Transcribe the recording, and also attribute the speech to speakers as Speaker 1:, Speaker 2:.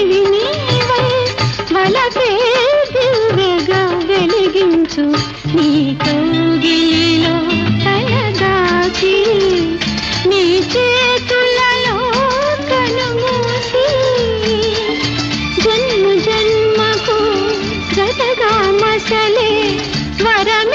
Speaker 1: తెలివి వెలిగించు. నీ కౌగిలిలో తలదాచి నీ చేతులలో కనుమూసి జన్మ జన్మకు జతగా మసలే వరం